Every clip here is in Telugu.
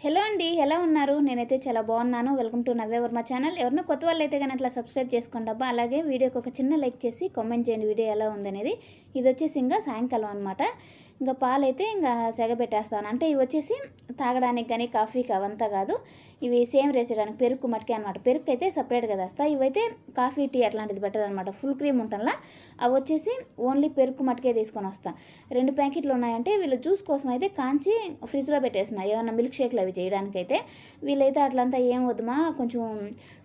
హలో అండి ఎలా ఉన్నారు? నేనైతే చాలా బాగున్నాను. వెల్కమ్ టు నవ్వేవర్మ ఛానల్. ఎవరినో కొత్త వాళ్ళు అయితే కానీ అట్లా సబ్స్క్రైబ్ చేసుకోండి అబ్బా. అలాగే వీడియోకి ఒక చిన్న లైక్ చేసి కామెంట్ చేయండి వీడియో ఎలా ఉందనేది. ఇది వచ్చేసి ఇంకా సాయంకాలం అనమాట ఇంకా పాలైతే ఇంకా సెగ పెట్టేస్తాను. అంటే ఇవి వచ్చేసి తాగడానికి కానీ కాఫీకి అవంతా కాదు. ఇవి సేమ్ వేసేయడానికి పెరుగు మట్టుకే అనమాట పెరుగు అయితే సపరేట్గా తెస్తాయి ఇవైతే కాఫీ టీ అట్లాంటిది పెట్టదనమాట ఫుల్ క్రీమ్ ఉంటుందా అవి వచ్చేసి ఓన్లీ పెరుగు మట్టుకే తీసుకొని వస్తా. రెండు ప్యాకెట్లు ఉన్నాయంటే వీళ్ళు జ్యూస్ కోసం అయితే కాంచి ఫ్రిడ్జ్లో పెట్టేస్తున్నాయి ఏమైనా మిల్క్ షేక్లు అవి చేయడానికైతే. వీళ్ళైతే అట్లంతా ఏం వద్దుమా? కొంచెం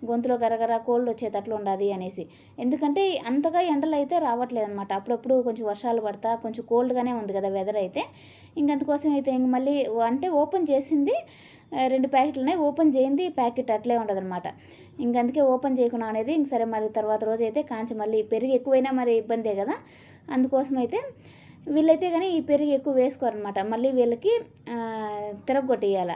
గొంతులో గరగర కోల్డ్ వచ్చేటట్లు ఉండాలి అనేసి. ఎందుకంటే అంతగా ఎండలు అయితే రావట్లేదు అనమాట అప్పుడప్పుడు కొంచెం వర్షాలు పడతా కొంచెం కోల్డ్గానే ఉంది కదా వెదర్ అయితే. ఇంకందుకోసం అయితే ఇంక మళ్ళీ అంటే ఓపెన్ చేసింది. రెండు ప్యాకెట్లు ఉన్నాయి ఓపెన్ చేయింది ప్యాకెట్ అట్లే ఉండదు అనమాట ఇంక అందుకే ఓపెన్ చేయకుండా అనేది ఇంక సరే మరి తర్వాత రోజు అయితే కాంచి మళ్ళీ పెరుగు ఎక్కువైనా మరి ఇబ్బందే కదా. అందుకోసం అయితే వీళ్ళైతే కానీ ఈ పెరుగు ఎక్కువ వేసుకోరనమాట మళ్ళీ వీళ్ళకి ఆ, తిరగొట్టేయాల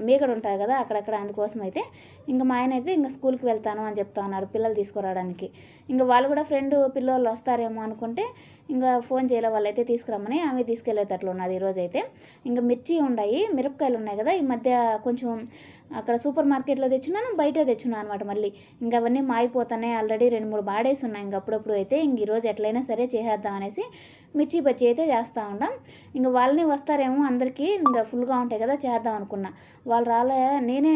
మీగడ ఉంటుంది కదా అక్కడక్కడ అందుకోసం అయితే ఇంకా మా ఆయన అయితే ఇంకా స్కూల్కి వెళ్తాను అని చెప్తా ఉన్నారు పిల్లలు తీసుకురావడానికి. ఇంకా వాళ్ళు కూడా ఫ్రెండ్ పిల్లలు వస్తారేమో అనుకుంటే ఇంకా ఫోన్ చేయలే వాళ్ళైతే తీసుకురమ్మని ఆమె తీసుకెళ్ళేటట్లు ఉన్నది ఈరోజు అయితే ఇంకా మిర్చి ఉన్నాయి మిరపకాయలు ఉన్నాయి కదా ఈ మధ్య కొంచెం అక్కడ సూపర్ మార్కెట్లో తెచ్చున్నాను బయట తెచ్చున్నాను అనమాట మళ్ళీ. ఇంకా అవన్నీ మాయిపోతున్నాయి ఆల్రెడీ రెండు మూడు బాడేసి ఉన్నాయి ఇంక అప్పుడప్పుడు అయితే. ఇంక ఈరోజు ఎట్లయినా సరే చేసేద్దాం అనేసి మిర్చి బజ్జీ అయితే చేస్తూ ఉండం. ఇంకా వాళ్ళని వస్తారేమో అందరికీ ఇంకా ఫుల్గా ఉంటాయి కదా చేద్దాం అనుకున్నా. వాళ్ళు రాలే నేనే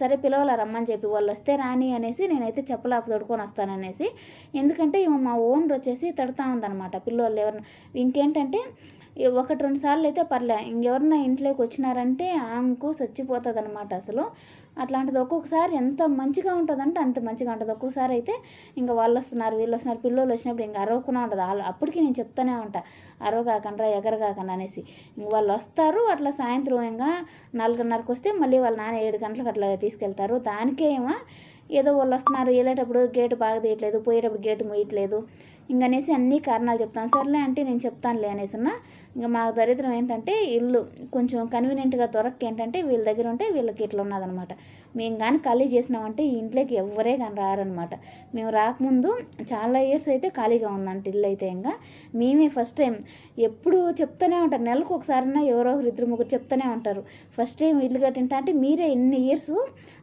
సరే పిలవాల రమ్మని చెప్పి వాళ్ళు వస్తే రాని అనేసి నేనైతే చెప్పలాపు తొడుకొని వస్తాననేసి ఎందుకంటే మా ఓనర్ వచ్చేసి తడుతూ ఉందన్నమాట పిల్లోళ్ళు ఎవరన్నా. ఇంకేంటంటే ఒకటి రెండు సార్లు అయితే పర్లే. ఇంకెవరన్నా ఇంట్లోకి వచ్చినారంటే ఆమెకు చచ్చిపోతుంది అనమాట అసలు. అట్లాంటిది ఒక్కొక్కసారి ఎంత మంచిగా ఉంటుందంటే అంత మంచిగా ఉంటుంది. ఒక్కొక్కసారి అయితే ఇంకా వాళ్ళు వస్తున్నారు వీళ్ళు వస్తున్నారు పిల్లలు వచ్చినప్పుడు ఇంకా అరవకుండా ఉంటుంది. వాళ్ళు అప్పటికి నేను చెప్తానే ఉంటా. ఎగర ఎగరగాకండి అనేసి. ఇంక వాళ్ళు వస్తారు అట్లా సాయంత్రం ఇంకా నాలుగున్నరకు వస్తే మళ్ళీ వాళ్ళ నాన్న ఏడు గంటలకు అట్లా తీసుకెళ్తారు. దానికే ఏమో ఏదో వాళ్ళు వస్తున్నారు వెళ్ళేటప్పుడు గేటు బాగా తీయట్లేదు పోయేటప్పుడు గేటు మూయట్లేదు. ఇంకనేసి అన్ని కారణాలు చెప్తాను. సర్లే అంటే నేను చెప్తానులే అనేసి అన్న ఇంకా మా దరిద్రం ఏంటంటే ఇల్లు కొంచెం కన్వీనియంట్గా దొరక్క ఏంటంటే వీళ్ళ దగ్గర ఉంటే వీళ్ళకి ఇట్లా ఉన్నదనమాట. మేము కానీ ఖాళీ చేసినామంటే ఈ ఇంట్లోకి ఎవరే కానీ రారనమాట. మేము రాకముందు చాలా ఇయర్స్ అయితే ఖాళీగా ఉందంట ఇల్లు అయితే ఇంకా. మేమే ఫస్ట్ టైం ఎప్పుడు చెప్తూనే ఉంటారు. నెలకు ఒకసారైనా ఎవరో ఒకరు ఇద్దరు ముగ్గురు చెప్తూనే ఉంటారు. ఫస్ట్ టైం ఇల్లు కట్టింటా అంటే మీరే ఇన్ని ఇయర్స్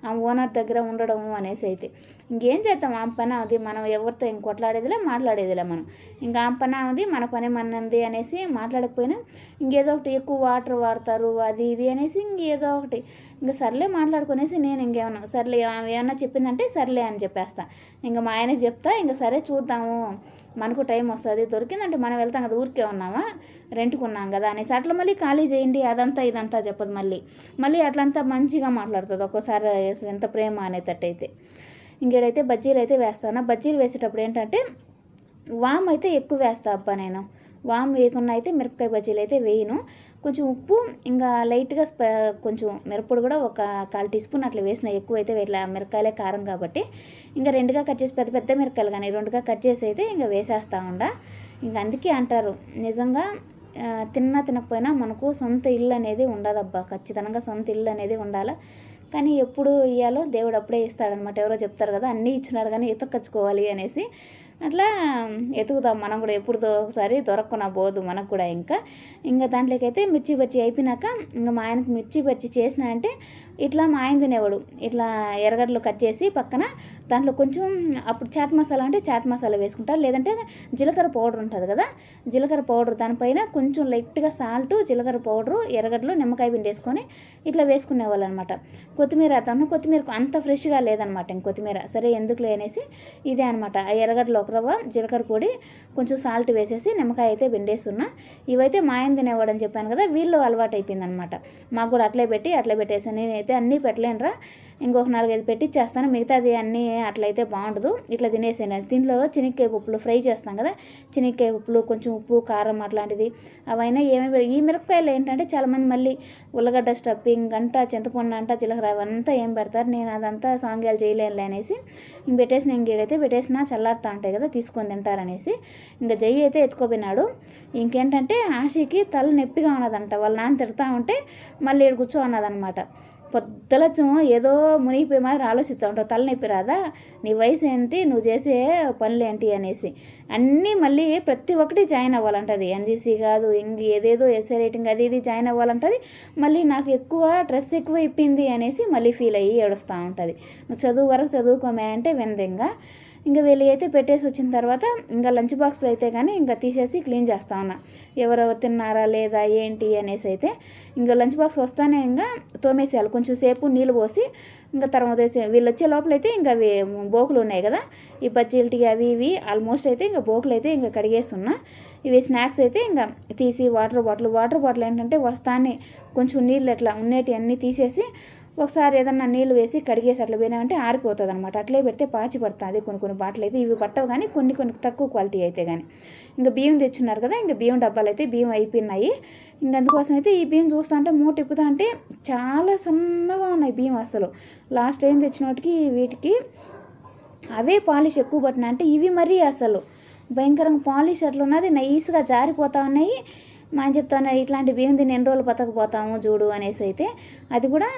ఆ ఓనర్ దగ్గర ఉండడము అనేసి అయితే. ఇంకేం చేద్దాం? ఆ పని అది మనం ఎవరితో ఇంకొట్లాడేదిలే మాట్లాడేదిలే మనం. ఇంకా ఆ పని అది మన పని మనది అనేసి మాట్లాడకపోయినా ఇంకేదో ఒకటి ఎక్కువ వాటర్ వాడతారు అది ఇది అనేసి ఇంకేదో ఒకటి. ఇంకా సర్లే మాట్లాడుకునేసి నేను ఇంకేమన్నా సర్లే ఏమన్నా చెప్పిందంటే సర్లే అని చెప్పేస్తా. ఇంకా మా ఆయనకి చెప్తా ఇంకా సరే చూద్దాము. మనకు టైం వస్తుంది దొరికిందంటే మనం వెళ్తాం కదా ఊరికే ఉన్నామా? రెంట్కున్నాం కదా అనేసి. అట్లా మళ్ళీ ఖాళీ చేయండి అదంతా ఇదంతా చెప్పదు మళ్ళీ. మళ్ళీ అట్లంతా మంచిగా మాట్లాడుతుంది. ఒక్కోసారి ఎంత ప్రేమ అనేటట్టయితే. ఇంకేడైతే బజ్జీలు అయితే వేస్తాను బజ్జీలు వేసేటప్పుడు ఏంటంటే వామ్ అయితే ఎక్కువ వేస్తా అబ్బా నేను. వామ్ వేయకుండా అయితే మిరపకాయ బజ్జీలు అయితే వేయను. కొంచెం ఉప్పు ఇంకా లైట్గా కొంచెం మిరప్పొడి కూడా ఒక కాల్ టీ స్పూన్ అట్లా వేసిన ఎక్కువ అయితే ఇట్లా మిరకాయలే కారం కాబట్టి. ఇంకా రెండుగా కట్ చేసి పెద్ద పెద్ద మిరకాయలు కానీ రెండుగా కట్ చేసి అయితే ఇంకా వేసేస్తా ఉండ. ఇంకా అందుకే అంటారు. నిజంగా తిన్నా తినకపోయినా మనకు సొంత ఇల్లు అనేది ఉండదబ్బా. ఖచ్చితంగా సొంత ఇల్లు అనేది ఉండాలి. కానీ ఎప్పుడు ఇయ్యాలో దేవుడు అప్పుడే ఇస్తాడనమాట. ఎవరో చెప్తారు కదా అన్నీ ఇచ్చినాడు కానీ ఎతకచ్చుకోవాలి అనేసి. అట్లా ఎతుకుతాం. మనం కూడా ఎప్పుడుతో ఒకసారి దొరకకుండా పోదు మనకు కూడా ఇంకా. ఇంకా దాంట్లోకి అయితే మిర్చి బజ్జీ అయిపోయినాక ఇంకా మా ఆయనకు మిర్చి బజ్జీ చేసిన అంటే ఇట్లా మా ఆయన తినేవాడు. ఇట్లా ఎర్రగడ్డలు కట్ చేసి పక్కన దాంట్లో కొంచెం అప్పుడు చాట్ మసాలా అంటే చాట్ మసాలా వేసుకుంటారు. లేదంటే జీలకర్ర పౌడర్ ఉంటుంది కదా జీలకర్ర పౌడర్ దానిపైన కొంచెం లైట్గా సాల్ట్ జీలకర్ర పౌడరు ఎర్రగడ్డలు నిమ్మకాయ పిండి వేసుకొని ఇట్లా వేసుకునేవాళ్ళు అనమాట కొత్తిమీర తను కొత్తిమీర అంత ఫ్రెష్గా లేదనమాట ఇంక కొత్తిమీర. సరే ఎందుకులే అనేసి ఇదే అనమాట ఆ ఎర్రగడ్డలు ఒక రవ్వ జీలకర్ర పొడి కొంచెం సాల్ట్ వేసేసి నిమ్మకాయ అయితే పిండేస్తున్నా. ఇవైతే మా ఆయన తినేవాడు అని చెప్పాను కదా వీళ్ళు అలవాటు అయిపోయింది అనమాట మాకు కూడా అట్లే పెట్టి అట్లే పెట్టేసాను నేనైతే అన్నీ పెట్టలేనురా. ఇంకొక నాలుగైదు పెట్టి చేస్తాను మిగతాది అన్నీ అట్లయితే బాగుండదు. ఇట్లా తినేసాను దీంట్లో చెనిక్కాయ పప్పులు ఫ్రై చేస్తాం కదా. చెనిక్కాయ పప్పులు కొంచెం ఉప్పు కారం అట్లాంటిది. అవైనా ఏమేమి ఈ మిరపకాయలు ఏంటంటే చాలామంది మళ్ళీ ఉల్లగడ్డ స్టఫింగ్ అంట చింతపండు అంట జీలకర్ర అవంతా ఏం పెడతారు. నేను అదంతా సాంగ్యాలు చేయలేనులే అనేసి ఇంక పెట్టేసిన ఇంకేడైతే పెట్టేసినా చల్లారుతా ఉంటాయి కదా తీసుకొని తింటారనేసి. ఇంకా జై అయితే ఎత్తుకోపోయినాడు ఇంకేంటంటే ఆశకి తల నొప్పిగా ఉన్నదంట. వాళ్ళ నాన్న తిడతా ఉంటే మళ్ళీ ఈడ కూర్చో అన్నదనమాట. పొద్దులచ్చం ఏదో మునిగిపోయి మాదిరి ఆలోచిస్తూ ఉంటావు. తలనొప్పి రాదా? నీ వయసు ఏంటి? నువ్వు చేసే పనులు ఏంటి అనేసి. అన్నీ మళ్ళీ ప్రతి ఒక్కటి జాయిన్ అవ్వాలంటది. ఎన్జీసీ కాదు ఇంక ఏదేదో ఎస్ఏ రేటింగ్ అది ఇది జాయిన్ అవ్వాలంటది. మళ్ళీ నాకు ఎక్కువ స్ట్రెస్ ఎక్కువ ఇప్పింది అనేసి మళ్ళీ ఫీల్ అయ్యి ఏడుస్తూ ఉంటుంది. నువ్వు చదువు వరకు చదువుకోమే అంటే వినదు ఇంకా వీళ్ళు అయితే పెట్టేసి వచ్చిన తర్వాత ఇంకా లంచ్ బాక్స్లో అయితే కానీ ఇంకా తీసేసి క్లీన్ చేస్తా ఉన్నా. ఎవరెవరు తిన్నారా లేదా ఏంటి అనేసి అయితే ఇంకా లంచ్ బాక్స్ వస్తానే ఇంకా తోమేసేయాలి. కొంచెం సేపు నీళ్ళు పోసి ఇంకా తర్వాత వీళ్ళు వచ్చే లోపలైతే ఇంకా అవి బోకులు ఉన్నాయి కదా. ఈ బజ్జీలకి అవి ఇవి ఆల్మోస్ట్ అయితే ఇంకా బోకులు అయితే ఇంకా కడిగేస్తున్నా. ఇవి స్నాక్స్ అయితే ఇంకా తీసి వాటర్ బాటిల్ వాటర్ బాటిల్ ఏంటంటే వస్తానే కొంచెం నీళ్ళు ఎట్లా ఉన్నేటి అన్నీ తీసేసి ఒకసారి ఏదన్నా నీళ్ళు వేసి కడిగేసి అట్లా పోయినామంటే ఆరిపోతుంది అనమాట అట్లే పెడితే పాచి పడుతుంది కొన్ని కొన్ని బాటలు అయితే. ఇవి పట్టవు కానీ కొన్ని కొన్ని తక్కువ క్వాలిటీ అయితే కానీ ఇంకా బియ్యం తెచ్చున్నారు కదా ఇంకా బియ్యం డబ్బాలు అయితే బియ్యం అయిపోయినాయి. ఇంకా అందుకోసం అయితే ఈ బియ్యం చూస్తా అంటే మూట తిప్పుతా అంటే చాలా సన్నగా ఉన్నాయి బియ్యం అసలు. లాస్ట్ టైం తెచ్చినోటికి వీటికి అవే పాలిష్ ఎక్కువ పట్టినా అంటే ఇవి మరీ అసలు భయంకరంగా పాలిష్ అట్లా ఉన్నది నైస్గా జారిపోతా ఉన్నాయి. మా ఆయన చెప్తాను ఇట్లాంటి బియ్యం తిని ఎన్ని రోజులు బతకపోతాము చూడు అనేసి అయితే అది కూడా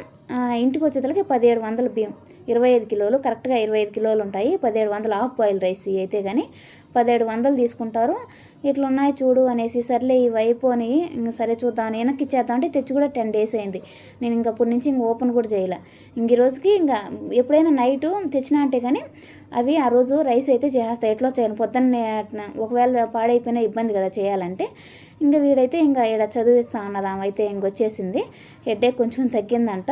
ఇంటికి వచ్చేతలకి పదిహేడు వందల బియ్యం. ఇరవై ఐదు కిలోలు కరెక్ట్గా ఇరవై ఐదు కిలోలు ఉంటాయి. పదిహేడు వందలు హాఫ్ బాయిల్ రైస్ అయితే కానీ పదిహేడు వందలు తీసుకుంటారు. ఇట్లున్నాయి చూడు అనేసి సర్లే ఇవి అయిపోని ఇంక సరే చూద్దాం వెనక్కి ఇచ్చేద్దాం అంటే తెచ్చి కూడా టెన్ డేస్ అయింది. నేను ఇంక అప్పటి నుంచి ఇంక ఓపెన్ కూడా చేయలే. ఇంక ఈరోజుకి రోజుకి ఇంకా ఎప్పుడైనా నైట్ తెచ్చినా అంటే కానీ అవి ఆ రోజు రైస్ అయితే చేస్తాయి ఎట్లా చేయను పొద్దున్నే ఒకవేళ పాడైపోయినా ఇబ్బంది కదా చేయాలంటే ఇంకా వీడైతే ఇంకా ఇక్కడ చదివిస్తా అన్నది అయితే ఇంకొచ్చేసింది. హెడ్ఏక్ కొంచెం తగ్గిందంట.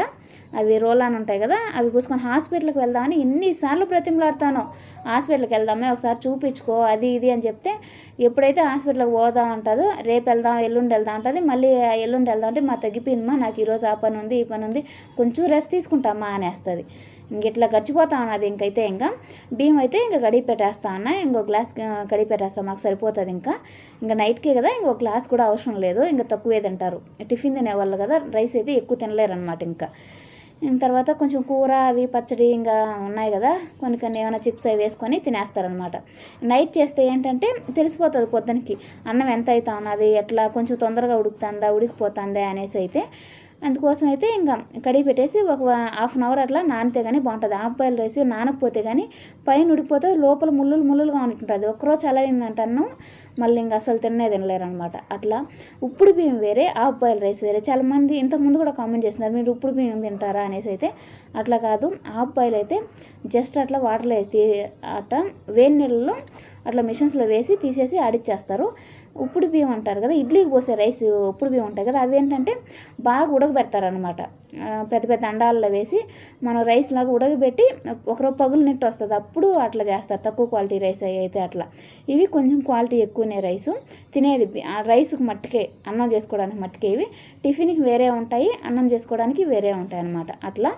అవి రోలాన్ ఉంటాయి కదా అవి పూసుకొని హాస్పిటల్కి వెళ్దామని ఎన్నిసార్లు ప్రతిమలాడతాను. హాస్పిటల్కి వెళ్దామే ఒకసారి చూపించుకో అది ఇది అని చెప్తే ఎప్పుడైతే హాస్పిటల్కి పోదాం అంటుందో రేపు వెళ్దాం ఎల్లుండి వెళ్దాం అంటుంది. మళ్ళీ ఎల్లుండి వెళ్దాం అంటే మా తగ్గిపోయిందమ్మా నాకు ఈరోజు ఆ పని ఉంది ఈ పని ఉంది కొంచెం రెస్ట్ తీసుకుంటామా అనేస్తుంది. ఇంక ఇట్లా గడిచిపోతా ఉన్నది ఇంకైతే ఇంకా. బియ్యం అయితే ఇంకా కడిగి పెట్టేస్తా అన్న ఇంకో గ్లాస్ కడిగిపెట్టేస్తాం పెట్టేస్తా మాకు సరిపోతుంది ఇంకా. ఇంకా నైట్కే కదా ఇంకో గ్లాస్ కూడా అవసరం లేదు ఇంకా తక్కువే తింటారు. టిఫిన్ తినేవాళ్ళు కదా రైస్ అయితే ఎక్కువ తినలేరు అనమాట ఇంకా. తర్వాత కొంచెం కూర అవి పచ్చడి ఇంకా ఉన్నాయి కదా కొన్ని కొన్ని ఏమైనా చిప్స్ అవి వేసుకొని తినేస్తారనమాట నైట్ చేస్తే ఏంటంటే తెలిసిపోతుంది పొద్దునకి. అన్నం ఎంత అవుతా ఉన్నది ఎట్లా కొంచెం తొందరగా ఉడుకుతుందా ఉడికిపోతుందా అనేసి అయితే అందుకోసం అయితే ఇంకా కడిగి పెట్టేసి ఒక హాఫ్ అన్ అవర్ అట్లా నానితే కానీ బాగుంటుంది. ఆపాయిలు బాయిల్ రైస్ నానకపోతే కానీ పైన ఉడిపోతే లోపల ముళ్ళులు ముళ్ళులుగా ఉంటుంది ఒకరోజు చల్లయిందంటే అన్నం మళ్ళీ ఇంకా అసలు తిన్నే తినలేరు అనమాట అట్లా ఉప్పుడు బియ్యం వేరే హాఫ్ బాయిల్ రైస్ వేరే. చాలా మంది ఇంతకుముందు కూడా కామెంట్ చేస్తున్నారు మీరు ఉప్పుడు బియ్యం తింటారా? అనేసి అయితే అట్లా కాదు. హాఫ్ బాయిల్ అయితే జస్ట్ అట్లా వాటర్లో వేసి అట్ట వేడి నీళ్ళలో అట్లా మిషన్స్లో వేసి తీసేసి ఆడిచ్చేస్తారు. ఉప్పుడు బియ్యం అంటారు కదా ఇడ్లీకి పోసే రైస్ ఉప్పుడు బియ్యం ఉంటాయి కదా అవి ఏంటంటే బాగా ఉడకబెడతారనమాట పెద్ద పెద్ద అండాల్లో వేసి మనం రైస్ లాగా ఉడకబెట్టి ఒకరో పగులు నెట్టు వస్తుంది. అప్పుడు అట్లా చేస్తారు. తక్కువ క్వాలిటీ రైస్ అవి అయితే అట్లా. ఇవి కొంచెం క్వాలిటీ ఎక్కువనే రైస్. తినేది ఆ రైస్కి మట్టుకే అన్నం చేసుకోవడానికి మట్టుకే ఇవి. టిఫిన్కి వేరే ఉంటాయి అన్నం చేసుకోవడానికి వేరే ఉంటాయి అన్నమాట అట్లా.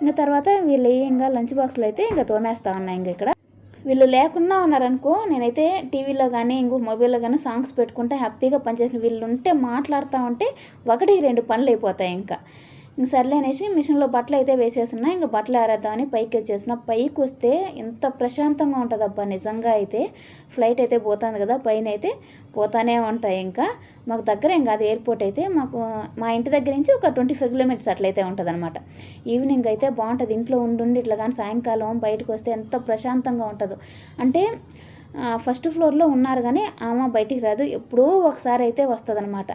ఇంకా తర్వాత వీళ్ళు ఇంకా లంచ్ బాక్స్లో అయితే ఇంకా తోమేస్తా ఉన్నాయి ఇంకా ఇక్కడ. వీళ్ళు లేకుండా ఉన్నారనుకో నేనైతే టీవీలో కానీ ఇంకో మొబైల్లో కానీ సాంగ్స్ పెట్టుకుంటే హ్యాపీగా పనిచేసిన వీళ్ళు ఉంటే మాట్లాడుతూ ఉంటే ఒకటి రెండు పనులు అయిపోతాయి ఇంకా. ఇంక సర్లే అనేసి మిషన్లో బట్టలు అయితే వేసేస్తున్నా. ఇంకా బట్టలు ఆరేద్దామని పైకి వచ్చేసిన పైకి వస్తే ఎంత ప్రశాంతంగా ఉంటుందబ్బా నిజంగా అయితే. ఫ్లైట్ అయితే పోతుంది కదా పైన అయితే పోతానే ఉంటాయి ఇంకా. మాకు దగ్గర ఇంకా అది ఎయిర్పోర్ట్ అయితే మాకు మా ఇంటి దగ్గర నుంచి ఒక ట్వంటీ ఫైవ్ కిలోమీటర్స్ అట్లయితే ఉంటుంది అనమాట ఈవినింగ్ అయితే బాగుంటుంది. ఇంట్లో ఉండుండి ఇట్లా కానీ సాయంకాలం బయటకు వస్తే ఎంత ప్రశాంతంగా ఉంటుందో. అంటే ఫస్ట్ ఫ్లోర్లో ఉన్నారు కానీ ఆమె బయటికి రాదు. ఎప్పుడో ఒకసారి అయితే వస్తుంది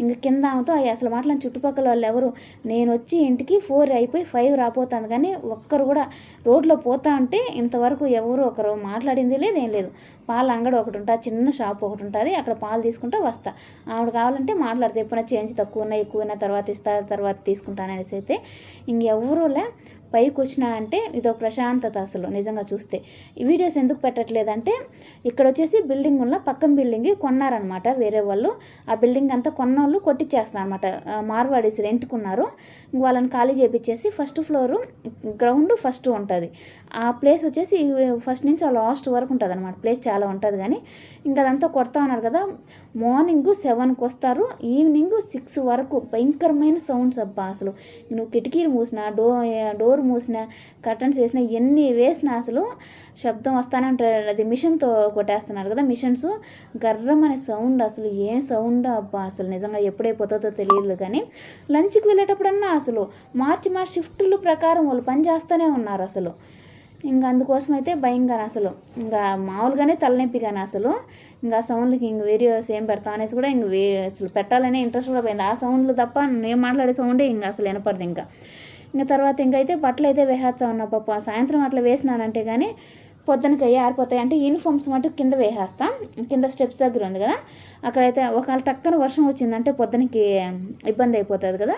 ఇంక కింద ఆమెతో అసలు మాట్లాడిన చుట్టుపక్కల వాళ్ళు ఎవరు? నేను వచ్చి ఇంటికి ఫోర్ అయిపోయి ఫైవ్ రాపోతుంది కానీ ఒక్కరు కూడా రోడ్లో పోతా ఉంటే ఇంతవరకు ఎవరు ఒకరు మాట్లాడింది లేదు ఏం లేదు. పాల అంగడి ఒకటి ఉంటుంది చిన్న షాప్ ఒకటి ఉంటుంది అక్కడ పాలు తీసుకుంటా వస్తా. ఆవిడ కావాలంటే మాట్లాడితే ఎప్పుడైనా చేంజ్ తక్కువ ఉన్నా ఎక్కువ ఉన్నాయి తర్వాత ఇస్తా తర్వాత తీసుకుంటాను అనేసి అయితే ఇంకెవరూలే పైకి వచ్చినా అంటే ఇదొక ప్రశాంతత అసలు నిజంగా చూస్తే. ఈ వీడియోస్ ఎందుకు పెట్టట్లేదంటే ఇక్కడ వచ్చేసి బిల్డింగ్ ఉన్న పక్కన బిల్డింగ్ కొన్నారనమాట వేరే వాళ్ళు. ఆ బిల్డింగ్ అంతా కొన్నోళ్ళు కొట్టిచ్చేస్తున్నారు అనమాట మార్వాడీస్ రెంట్కున్నారు. వాళ్ళని ఖాళీ చేపించేసి ఫస్ట్ ఫ్లోరు గ్రౌండ్ ఫస్ట్ ఉంటుంది. ఆ ప్లేస్ వచ్చేసి ఫస్ట్ నుంచి ఆ లాస్ట్ వరకు ఉంటుంది అనమాట ప్లేస్ చాలా ఉంటుంది కానీ ఇంకా అదంతా కొడతా ఉన్నారు కదా మార్నింగ్ సెవెన్కి వస్తారు ఈవినింగ్ సిక్స్ వరకు. భయంకరమైన సౌండ్స్ అబ్బా అసలు. నువ్వు కిటికీలు మూసినా డో డోర్ మూసిన కర్టన్స్ వేసిన ఎన్ని వేసినా అసలు శబ్దం వస్తానే ఉంటారు అది మిషన్తో కొట్టేస్తున్నారు కదా మిషన్స్. గర్రం అనే సౌండ్ అసలు ఏం సౌండ్ అబ్బా అసలు నిజంగా ఎప్పుడైపోతుందో తెలియదు కానీ లంచ్కి వెళ్ళేటప్పుడన్నా అసలు మార్చి మార్చి షిఫ్టులు ప్రకారం వాళ్ళు పని చేస్తూనే ఉన్నారు అసలు. ఇంకా అందుకోసం అయితే భయంగా అసలు. ఇంకా మామూలుగానే తలనొప్పి కానీ అసలు. ఇంకా సౌండ్లకి ఇంక వీడియోస్ ఏం పెడతాం అనేసి కూడా ఇంక అసలు పెట్టాలనే ఇంట్రెస్ట్ కూడా పోయింది. ఆ సౌండ్లు తప్ప నేను మాట్లాడే సౌండే ఇంకా అసలు వినపడదు ఇంకా. ఇంకా తర్వాత ఇంకైతే బట్టలు అయితే వేసేస్తా ఉన్నా పాప. సాయంత్రం అట్లా వేసినానంటే కానీ పొద్దునకి అయ్యి ఆరిపోతాయి. అంటే యూనిఫామ్స్ మటుకు కింద వేసేస్తాం. కింద స్టెప్స్ దగ్గర ఉంది కదా. అక్కడైతే ఒకవేళ టక్కన వర్షం వచ్చిందంటే పొద్దునకి ఇబ్బంది అయిపోతుంది కదా.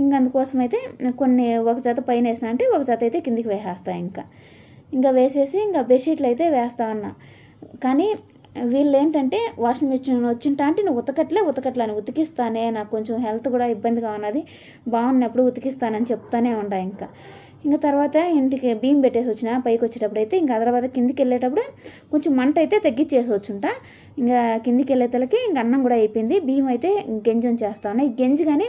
ఇంకా అందుకోసం అయితే కొన్ని ఒక జత పైన వేసిన అంటే ఒక జత అయితే కిందికి వేసేస్తా ఇంకా. ఇంకా వేసేసి ఇంకా బెడ్షీట్లు అయితే వేస్తా ఉన్నా. కానీ వీళ్ళు ఏంటంటే వాషింగ్ మిషన్ వచ్చింటా అంటే నువ్వు ఉతకట్లే ఉతకట్లే అని ఉతికిస్తానే నాకు కొంచెం హెల్త్ కూడా ఇబ్బందిగా ఉన్నది బాగున్నప్పుడు ఉతికిస్తానని చెప్తానే ఉంటా ఇంకా. ఇంకా తర్వాత ఇంటికి బియ్యం పెట్టేసి వచ్చిన పైకి వచ్చేటప్పుడు అయితే ఇంకా తర్వాత కిందికి వెళ్ళేటప్పుడు కొంచెం మంట అయితే తగ్గించేసి వచ్చుంట. ఇంకా కిందికి వెళ్ళేతలకి ఇంకా అన్నం కూడా అయిపోయింది. బియ్యం అయితే గెంజం చేస్తా ఉన్నాయి. ఈ గెంజి కానీ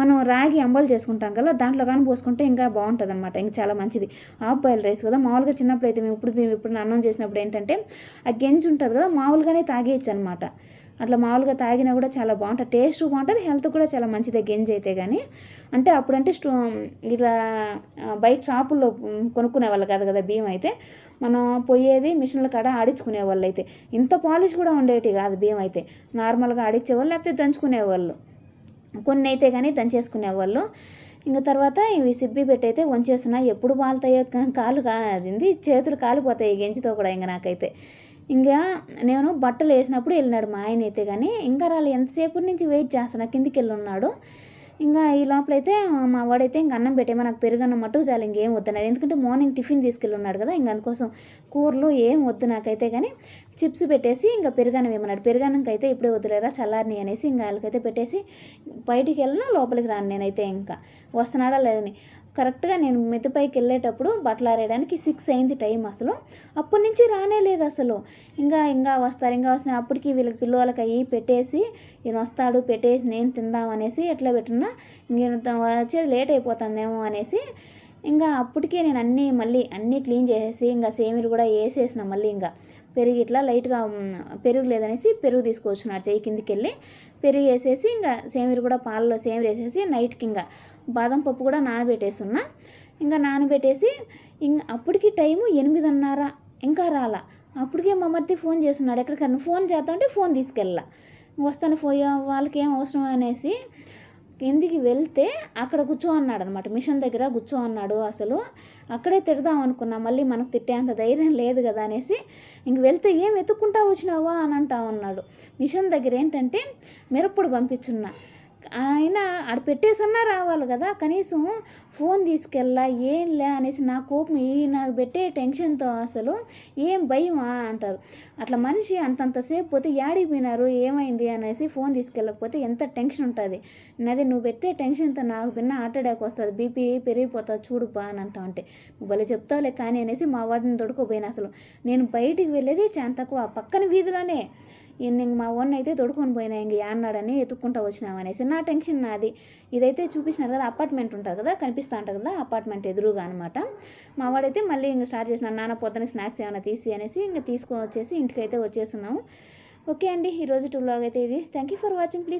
మనం రాగి అంబలు చేసుకుంటాం కదా దాంట్లో కానీ పోసుకుంటే ఇంకా బాగుంటుంది అనమాట ఇంకా చాలా మంచిది. ఆఫ్ బాయిల్ రైస్ కదా. మామూలుగా చిన్నప్పుడు అయితే మేము ఇప్పుడు మేము ఇప్పుడు అన్నం చేసినప్పుడు ఏంటంటే ఆ గెంజి ఉంటుంది కదా మామూలుగానే తాగేయచ్చు అనమాట అట్లా మామూలుగా తాగినా కూడా చాలా బాగుంటుంది. టేస్ట్ బాగుంటుంది హెల్త్ కూడా చాలా మంచిదే గెంజి అయితే కానీ అంటే అప్పుడంటే స్టో ఇలా బయట షాపుల్లో కొనుక్కునే వాళ్ళు కాదు కదా బియ్యం అయితే. మనం పోయేది మిషన్ల కాడ ఆడించుకునే వాళ్ళు అయితే. ఇంత పాలిష్ కూడా ఉండేటి కాదు బియ్యం అయితే. నార్మల్గా ఆడించేవాళ్ళు లేకపోతే దంచుకునేవాళ్ళు కొన్ని అయితే కానీ దంచేసుకునేవాళ్ళు ఇంకా తర్వాత ఇవి సిబ్బి పెట్టయితే వంచేస్తున్నా. ఎప్పుడు వాళ్తాయో కాలు కాదింది చేతులు కాలిపోతాయి గెంజితో కూడా ఇంకా నాకైతే. ఇంకా నేను బట్టలు వేసినప్పుడు వెళ్ళినాడు మా ఆయన అయితే కానీ ఇంకా రాళ్ళు ఎంతసేపు నుంచి వెయిట్ చేస్తున్నా కిందికి వెళ్ళి ఉన్నాడు ఇంకా ఈ లోపలైతే మా వాడైతే ఇంక అన్నం పెట్టేమో నాకు పెరుగన్నం మటుకు చాలు ఇంకేం వద్దన్నాడు. ఎందుకంటే మార్నింగ్ టిఫిన్ తీసుకెళ్ళి ఉన్నాడు కదా ఇంక అందుకోసం కూరలు ఏం వద్దు నాకైతే కానీ చిప్స్ పెట్టేసి ఇంకా పెరుగన్నం ఏమన్నాడు పెరుగన్నంకి అయితే ఇప్పుడే వద్దులేరా చల్లారిని అనేసి ఇంకా వాళ్ళకైతే పెట్టేసి బయటికి వెళ్ళినా లోపలికి రాను నేనైతే ఇంకా. వస్తున్నాడా లేదని కరెక్ట్గా నేను మెతుపైకి వెళ్ళేటప్పుడు బట్టలారేయడానికి సిక్స్ అయింది టైం అసలు. అప్పటి నుంచి రానే లేదు అసలు. ఇంకా ఇంకా వస్తారు ఇంకా వస్తున్నా అప్పటికి వీళ్ళకి పిల్లలకి అయ్యి పెట్టేసి ఈయన వస్తాడు పెట్టేసి నేను తిందాం అనేసి ఎట్లా పెట్టినా నేను వచ్చేది లేట్ అయిపోతుందేమో అనేసి ఇంకా అప్పటికే నేను అన్నీ మళ్ళీ అన్నీ క్లీన్ చేసేసి ఇంకా సేమిరు కూడా వేసేసిన మళ్ళీ ఇంకా. పెరుగు ఇట్లా లైట్గా పెరుగు లేదనేసి పెరుగు తీసుకొచ్చున్నాడు చెయ్యి కిందికి వెళ్ళి పెరుగు వేసేసి ఇంకా సేమిరి కూడా పాలలో సేమిరు వేసేసి నైట్కి ఇంకా బాదం పప్పు కూడా నానబెట్టేస్తున్నా. ఇంకా నానబెట్టేసి ఇంక అప్పటికి టైము ఎనిమిదిన్నర ఇంకా రాలా. అప్పటికే మా ఫోన్ చేస్తున్నాడు ఎక్కడికన్నా ఫోన్ చేద్దామంటే ఫోన్ తీసుకెళ్ళా వస్తాను పోయా వాళ్ళకి ఏం అవసరం అనేసి కిందికి వెళ్తే అక్కడ కూర్చో అన్నాడు అనమాట మిషన్ దగ్గర కూర్చో అన్నాడు అసలు. అక్కడే తిడదాం అనుకున్నా మళ్ళీ మనకు తిట్టేంత ధైర్యం లేదు కదా అనేసి. ఇంక వెళ్తే ఏం వెతుక్కుంటా వచ్చినావా అని అంటా ఉన్నాడు. మిషన్ దగ్గర ఏంటంటే మిరప్పుడు పంపించున్నా. ఆయన ఆడ పెట్టేసన్నా రావాలి కదా కనీసం ఫోన్ తీసుకెళ్ళా ఏం లే అనేసి నా కోపం ఈ నాకు పెట్టే టెన్షన్తో అసలు ఏం భయం అని అంటారు. అట్లా మనిషి అంతంతసేపు పోతే యాడిపోయినారు ఏమైంది అనేసి ఫోన్ తీసుకెళ్ళకపోతే ఎంత టెన్షన్ ఉంటుంది. అదే నువ్వు పెట్టే టెన్షన్తో నాకు విన్న హార్ట్ అటాక్ వస్తుంది బీపీ పెరిగిపోతుంది చూడుపా అని అంటా నువ్వు భలే చెప్తావులే కానీ అనేసి మా వాడిని తొడుకోపోయిన అసలు. నేను బయటికి వెళ్ళేది చాలా తక్కువ పక్కన వీధిలోనే. ఇంక మా ఓన్ అయితే తొడుకొని పోయినా ఇంక అన్నాడని ఎత్తుక్కుంటా వచ్చినాం అనేసి. నా టెన్షన్ నాది. ఇదైతే చూపించినారు కదా అపార్ట్మెంట్ ఉంటుంది కదా కనిపిస్తూ ఉంటుంది కదా అపార్ట్మెంట్ ఎదురుగా అనమాట మా వాడైతే మళ్ళీ ఇంక స్టార్ట్ చేసిన నాన్న పొద్దున స్నాక్స్ ఏమైనా తీసి అనేసి ఇంకా తీసుకొని వచ్చేసి ఇంటికి అయితే వచ్చేస్తున్నాము. ఓకే అండి ఈరోజు టూ బ్లాగ్ అయితే ఇది. Thank you for watching please